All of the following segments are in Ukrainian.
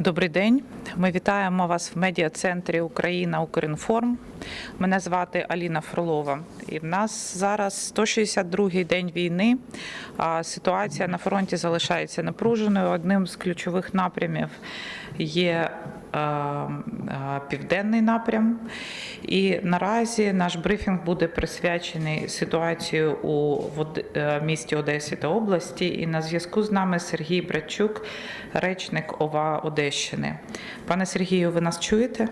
Добрий день. Ми вітаємо вас в медіа-центрі Україна Укрінформ. Мене звати Аліна Фролова. І в нас зараз 162-й день війни. Ситуація на фронті залишається напруженою. Одним з ключових напрямів є південний напрям. І наразі наш брифінг буде присвячений ситуації у е, місті Одесі та області. І на зв'язку з нами Сергій Братчук, речник ОВА Одещини. Пане Сергію, ви нас чуєте?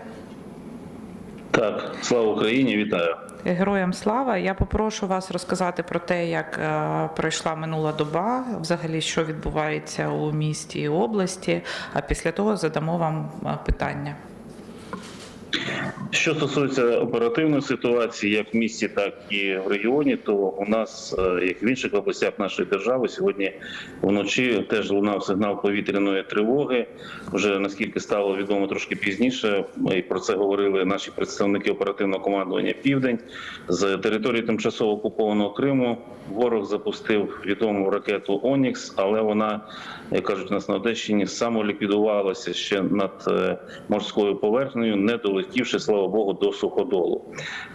Так, слава Україні, вітаю. Героям слава. Я попрошу вас розказати про те, як е, пройшла минула доба, взагалі, що відбувається у місті і області. А після того задамо вам е, питання. Що стосується оперативної ситуації, як в місті, так і в регіоні, то у нас, е, як в інших областях нашої держави, сьогодні вночі теж лунав сигнал повітряної тривоги. Вже наскільки стало відомо трошки пізніше, і про це говорили наші представники оперативного командування Південь з території тимчасово окупованого Криму. Ворог запустив відому ракету Онікс, але вона, як кажуть, нас на Одещині самоліквідувалася ще над е, морською поверхнею, не долетівши, слава Богу, до суходолу.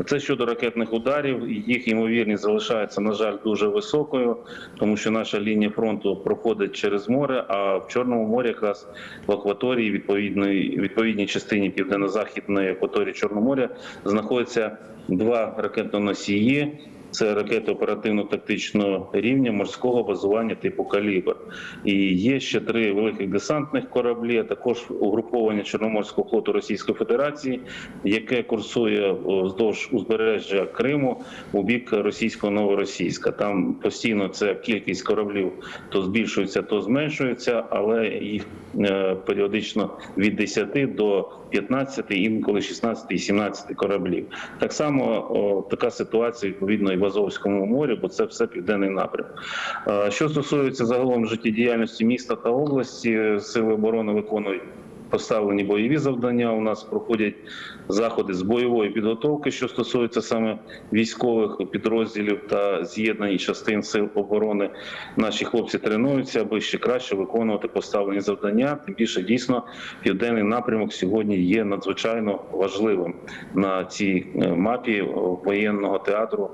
Це щодо ракетних ударів. Їх ймовірність залишається, на жаль, дуже високою, тому що наша лінія фронту проходить через море. А в Чорному морі, якраз в акваторії відповідної відповідній частині південно-західної акваторії Чорного моря, знаходяться два ракетоносії. Це ракети оперативно-тактичного рівня морського базування типу калібр. І є ще три великих десантних кораблі, також угруповання Чорноморського флоту Російської Федерації, яке курсує вздовж узбережжя Криму у бік російського новоросійська. Там постійно ця кількість кораблів то збільшується, то зменшується, але їх е, періодично від 10 до 15, інколи 16 і 17 кораблів. Так само о, така ситуація відповідно і в Азовському морі, бо це все південний напрям. Е, Що стосується загалом життєдіяльності міста та області, сили оборони виконують. Поставлені бойові завдання. У нас проходять заходи з бойової підготовки, що стосується саме військових підрозділів та з'єднань частин сил оборони. Наші хлопці тренуються, аби ще краще виконувати поставлені завдання. Тим більше дійсно південний напрямок сьогодні є надзвичайно важливим на цій е, мапі воєнного театру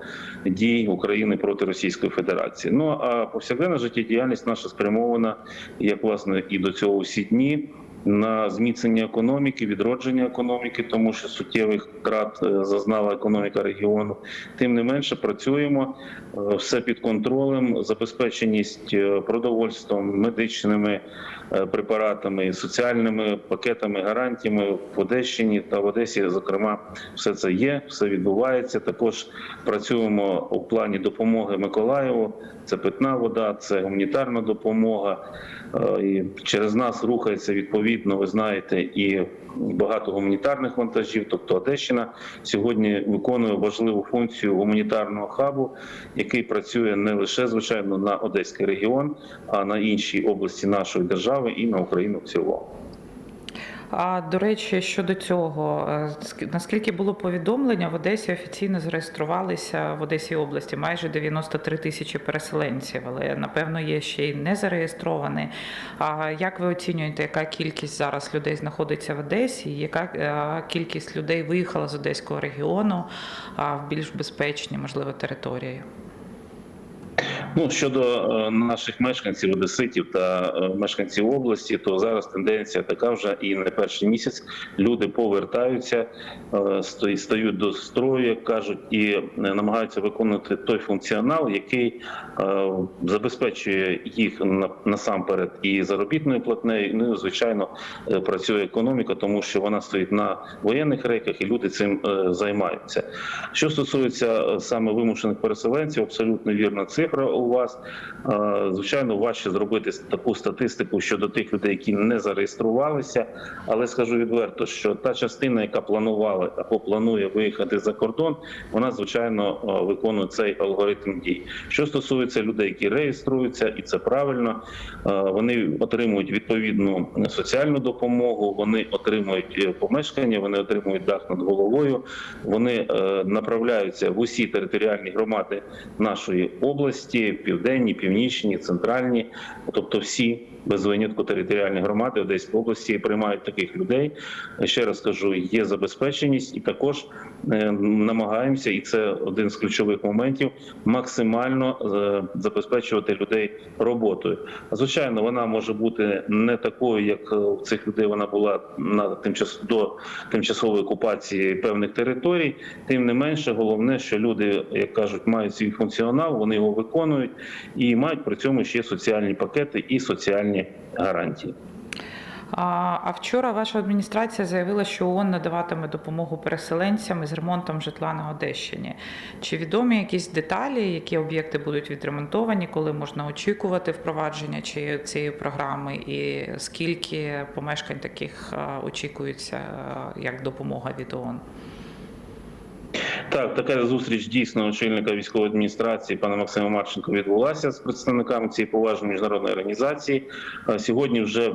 дій України проти Російської Федерації. Ну а повсякденна життєдіяльність наша спрямована, як власне і до цього усі дні на зміцнення економіки, відродження економіки, тому що суттєвих втрат е, зазнала економіка регіону. Тим не менше, працюємо е, все під контролем, забезпеченість е, продовольством, медичними препаратами, соціальними пакетами, гарантіями в Одещині та в Одесі. Зокрема, все це є, все відбувається. Також працюємо у плані допомоги Миколаєву. Це питна вода, це гуманітарна допомога. І через нас рухається відповідно. Ви знаєте, і багато гуманітарних вантажів. Тобто Одещина сьогодні виконує важливу функцію гуманітарного хабу, який працює не лише звичайно на Одеський регіон, а на іншій області нашої держави і на Україну в цілому. А до речі, щодо цього, е, ск- наскільки було повідомлення, в Одесі офіційно зареєструвалися в Одесі області майже 93 тисячі переселенців, але напевно є ще й не зареєстровані. А як ви оцінюєте, яка кількість зараз людей знаходиться в Одесі? Яка е, кількість людей виїхала з одеського регіону в більш безпечні, можливо, території? Ну щодо е, наших мешканців, одеситів та е, мешканців області, то зараз тенденція така вже і не перший місяць люди повертаються, е, стають до строю, як кажуть, і намагаються виконувати той функціонал, який забезпечує їх на- насамперед і заробітною платнею. Ну і звичайно працює економіка, тому що вона стоїть на воєнних рейках, і люди цим займаються. Що стосується саме вимушених переселенців, абсолютно вірна цифра у вас. Звичайно, важче зробити таку статистику щодо тих людей, які не зареєструвалися. Але скажу відверто, що та частина, яка планувала або планує виїхати за кордон, вона звичайно виконує цей алгоритм дій. Що стосується людей, які реєструються, і це правильно, вони отримують відповідну соціальну допомогу, вони отримують е, помешкання, вони отримують дах над головою, вони е, направляються в усі територіальні громади нашої області. Південні, північні, центральні, тобто всі без винятку територіальні громади Одеської області приймають таких людей. Ще раз кажу, є забезпеченість, і також е, намагаємося, і це один з ключових моментів, максимально е, забезпечувати людей роботою. Звичайно, вона може бути не такою, як у цих людей вона була на тимчас до тимчасової окупації певних територій. Тим не менше, головне, що люди, як кажуть, мають свій функціонал, вони його виконують і мають при цьому ще соціальні пакети і соціальні гарантії. А вчора ваша адміністрація заявила, що ООН надаватиме допомогу переселенцям із ремонтом житла на Одещині. Чи відомі якісь деталі, які об'єкти будуть відремонтовані, коли можна очікувати впровадження цієї програми, і скільки помешкань таких очікується як допомога від ООН? Так, така зустріч дійсно очільника військової адміністрації пана Максима Марченко відбулася з представниками цієї поважної міжнародної організації. Е, Сьогодні вже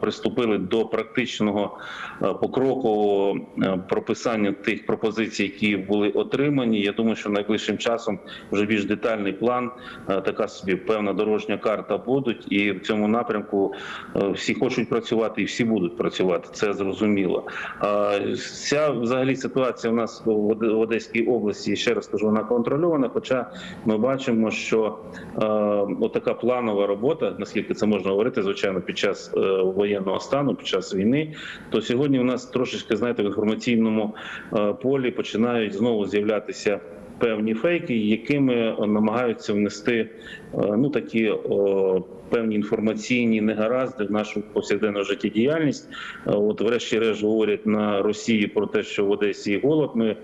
приступили до практичного е, покрокового е, прописання тих пропозицій, які були отримані. Я думаю, що найближчим часом вже більш детальний план, така собі певна дорожня карта будуть, і в цьому напрямку всі хочуть працювати і всі будуть працювати. Це зрозуміло. Ця взагалі ситуація у нас в Оде- в Одеській області, ще раз кажу, вона контрольована. Хоча ми бачимо, що е, отака планова робота, наскільки це можна говорити, звичайно, під час е, воєнного стану, під час війни, то сьогодні у нас трошечки знаєте в інформаційному е, полі починають знову з'являтися. Певні фейки, якими намагаються внести е, ну такі о, певні інформаційні негаразди в нашу повсякденну життєдіяльність. Е, От, врешті-решт, говорять на Росії про те, що в Одесі голод. Ми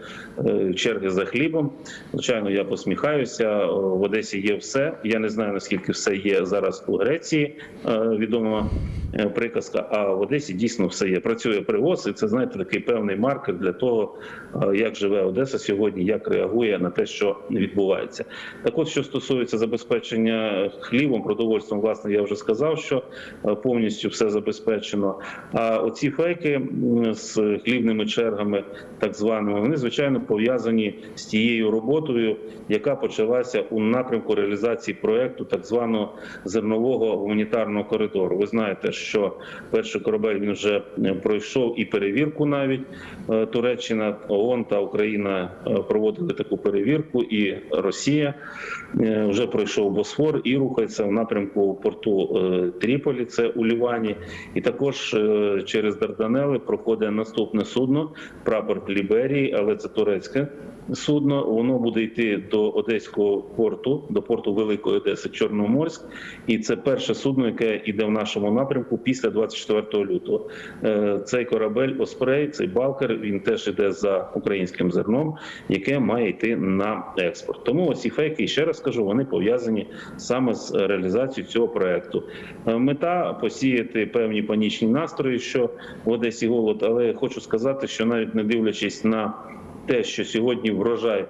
е, черги за хлібом. Звичайно, я посміхаюся. В Одесі є все. Я не знаю наскільки все є зараз у Греції. е, Відома е, приказка. А в Одесі дійсно все є. Працює привоз, і це знаєте такий певний маркер для того, е, як живе Одеса сьогодні, як реагує на те, що відбувається. Так, от що стосується забезпечення хлібом, продовольством, власне, я вже сказав, що е, повністю все забезпечено. А оці фейки з хлібними чергами, так званими, вони звичайно пов'язані з тією роботою, яка почалася у напрямку реалізації проекту так званого зернового гуманітарного коридору. Ви знаєте, що перший корабель він вже пройшов і перевірку навіть Е, Туреччина, ООН та Україна е, проводили таку перевірку, і Росія вже пройшов Босфор і рухається в напрямку порту е, Тріполі, це у Лівані, і також е, через Дарданели проходить наступне судно, прапор Ліберії, але це турецьке судно. Воно буде йти до Одеського порту, до порту Великої Одеси, Чорноморськ, і це перше судно, яке йде в нашому напрямку після 24 лютого. Е, Цей корабель Оспрей, цей балкер, він теж іде за українським зерном, яке має йти на експорт. Тому оці фейки, ще раз кажу, вони пов'язані саме з реалізацією цього проекту. Е, Мета посіяти певні панічні настрої, що в Одесі голод, але хочу сказати, що навіть не дивлячись на те, що сьогодні врожай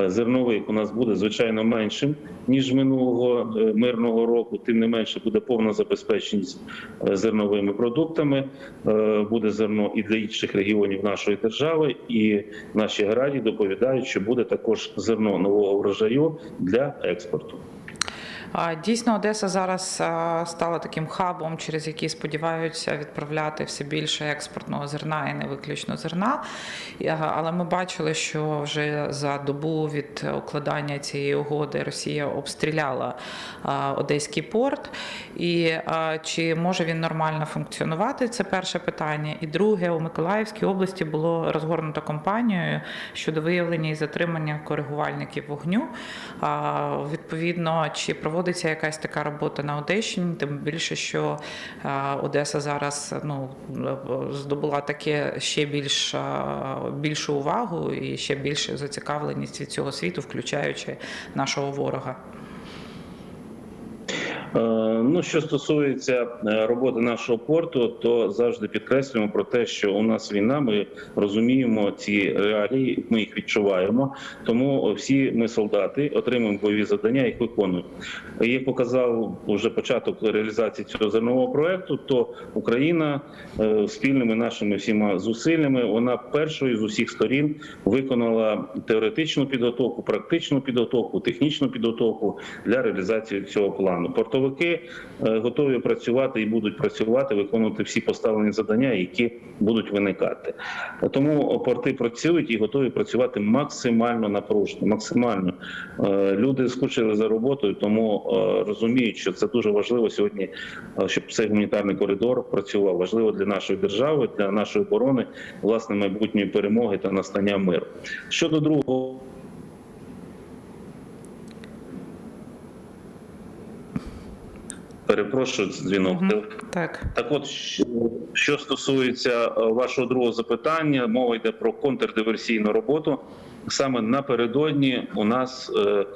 е, зернових у нас буде звичайно меншим ніж минулого е, мирного року. Тим не менше буде повна забезпеченість е, зерновими продуктами. Буде зерно і для інших регіонів нашої держави, і наші аграрії доповідають, що буде також зерно нового врожаю для експорту. Дійсно, Одеса зараз стала таким хабом, через який сподіваються відправляти все більше експортного зерна і не виключно зерна. Але ми бачили, що вже за добу від укладання цієї угоди Росія обстріляла Одеський порт. І чи може він нормально функціонувати? Це перше питання. І друге, у Миколаївській області було розгорнуто кампанію щодо виявлення і затримання коригувальників вогню. Відповідно, чи проводиться якась така робота на Одещині, тим більше, що Одеса зараз ну, здобула таке ще більш більшу увагу і ще більшу зацікавленість від цього світу, включаючи нашого ворога. Е, Ну, що стосується е, роботи нашого порту, то завжди підкреслюємо про те, що у нас війна. Ми розуміємо ці реалії, ми їх відчуваємо. Тому всі ми солдати отримуємо бойові завдання, їх виконуємо. Як показав уже початок реалізації цього зернового проекту, то Україна е, спільними нашими всіма зусиллями вона першою з усіх сторін виконала теоретичну підготовку, практичну підготовку, технічну підготовку для реалізації цього плану. Портовики е, готові працювати і будуть працювати, виконувати всі поставлені завдання, які будуть виникати. Тому порти працюють і готові працювати максимально напружено, максимально Е, люди скучили за роботою, тому е, розуміють, що це дуже важливо сьогодні, щоб цей гуманітарний коридор працював. Важливо для нашої держави, для нашої оборони, власне, майбутньої перемоги та настання миру. Щодо другого. Перепрошую, дзвінок. Мгм. Так. Так, от що, що стосується е, вашого другого запитання, мова йде про контрдиверсійну роботу. Саме напередодні у нас е,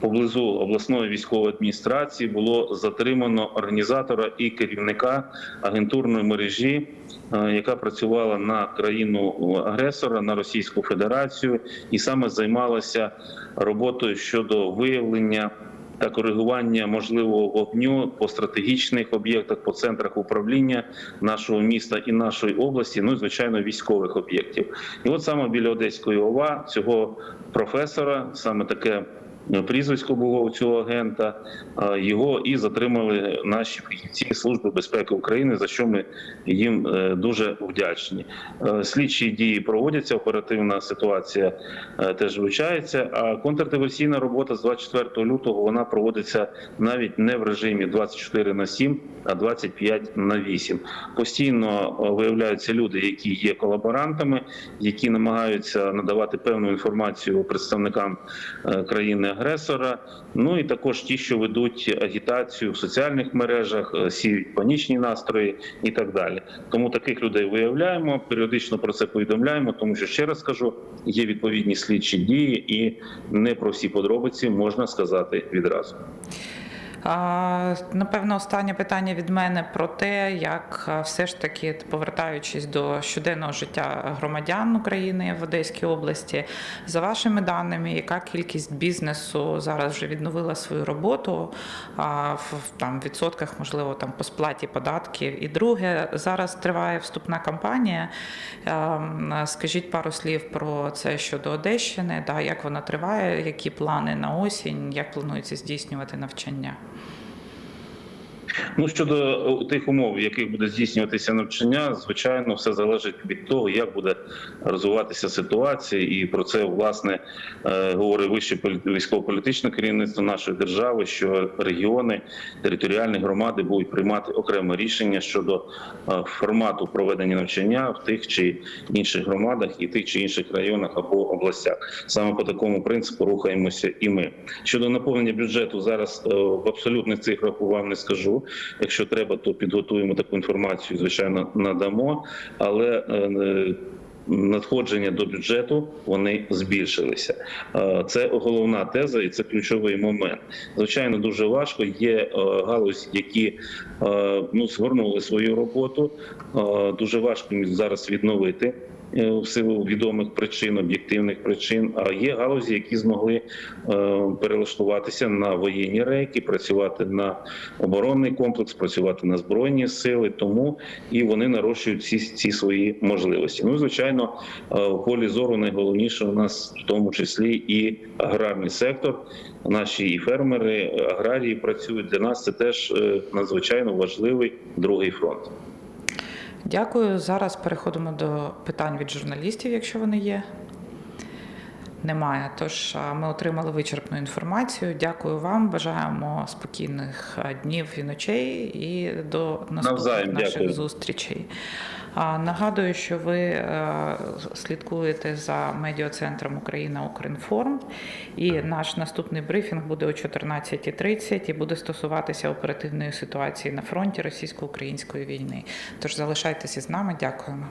поблизу обласної військової адміністрації було затримано організатора і керівника агентурної мережі, е, яка працювала на країну агресора на Російську Федерацію, і саме займалася роботою щодо виявлення та коригування можливого вогню по стратегічних об'єктах, по центрах управління нашого міста і нашої області, ну і звичайно військових об'єктів. І от саме біля Одеської ОВА цього професора, саме таке. Прізвисько було у цього агента, його і затримали наші фахівці Служби безпеки України, за що ми їм е, дуже вдячні. Е, Слідчі дії проводяться, оперативна ситуація е, теж вивчається. А контрдиверсійна робота з 24 лютого вона проводиться навіть не в режимі 24 на 7, а 25 на 8. Постійно е, виявляються люди, які є колаборантами, які намагаються надавати певну інформацію представникам е, країни-агресора. Ну і також ті, що ведуть агітацію в соціальних мережах, е, сіють панічні настрої і так далі. Тому таких людей виявляємо, періодично про це повідомляємо, тому що ще раз кажу, є відповідні слідчі дії, і не про всі подробиці можна сказати відразу. Напевно, останнє питання від мене про те, як все ж таки повертаючись до щоденного життя громадян України в Одеській області, за вашими даними, яка кількість бізнесу зараз вже відновила свою роботу в там відсотках, можливо, там по сплаті податків. І друге, зараз триває вступна кампанія. Скажіть пару слів про це щодо Одещини, да, як вона триває, які плани на осінь, як планується здійснювати навчання. Ну щодо е, тих умов, в яких буде здійснюватися навчання, звичайно, все залежить від того, як буде розвиватися ситуація, і про це власне е, говорить вище полі- військово-політичне керівництво нашої держави, що регіони, територіальні громади будуть приймати окреме рішення щодо е, формату проведення навчання в тих чи інших громадах і тих чи інших районах або областях. Саме по такому принципу рухаємося і ми. Щодо наповнення бюджету, зараз в абсолютних цифрах вам не скажу. Якщо треба, то підготуємо таку інформацію. Звичайно, надамо, але е, надходження до бюджету вони збільшилися. Е, Це головна теза, і це ключовий момент. Звичайно, дуже важко. Є е, галузі, які ну згорнули свою роботу. Дуже важко зараз відновити. Е, В силу відомих причин, об'єктивних причин, а є галузі, які змогли е, перелаштуватися на воєнні рейки, працювати на оборонний комплекс, працювати на збройні сили, тому і вони нарощують ці, ці свої можливості. Ну, звичайно, е, в полі зору найголовніше у нас в тому числі і аграрний сектор. Наші і фермери, аграрії працюють для нас. Це теж надзвичайно важливий другий фронт. Дякую. Зараз переходимо до питань від журналістів, якщо вони є. Немає. Тож ми отримали вичерпну інформацію. Дякую вам. Бажаємо спокійних днів і ночей і до наступних Навзаєм, наших дякую. зустрічей. Нагадую, що ви слідкуєте за медіацентром Україна Укрінформ. І наш наступний брифінг буде о 14.30 і буде стосуватися оперативної ситуації на фронті російсько-української війни. Тож залишайтеся з нами. Дякуємо.